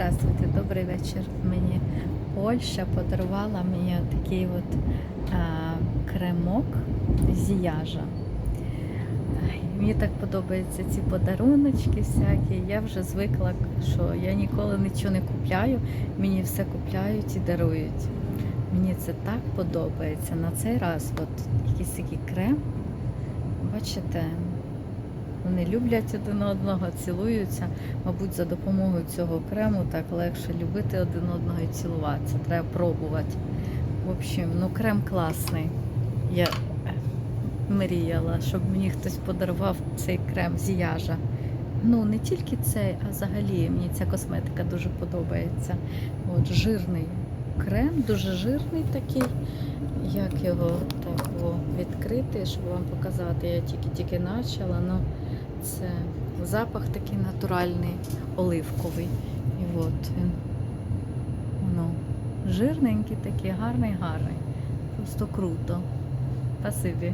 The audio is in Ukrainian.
Здравствуйте, добрий вечір. Мені Польща подарувала мені такий от а, кремок з яжа. Мені так подобаються ці подаруночки всякі. Я вже звикла, що я ніколи нічого не купляю, мені все купляють і дарують. Мені це так подобається. На цей раз от якийсь такий крем. Бачите, вони люблять один одного, цілуються. Мабуть, за допомогою цього крему так легше любити один одного і цілуватися. Треба пробувати. В общем, ну крем класний. Я е, мріяла, щоб мені хтось подарував цей крем з яжа. Ну, не тільки цей, а взагалі мені ця косметика дуже подобається. От жирний крем, дуже жирний такий. Як його так о, відкрити, щоб вам показати, я тільки-тільки почала. Ну, це запах такий натуральний, оливковий. І от він воно жирненький такий, гарний, гарний. Просто круто. Спасибі.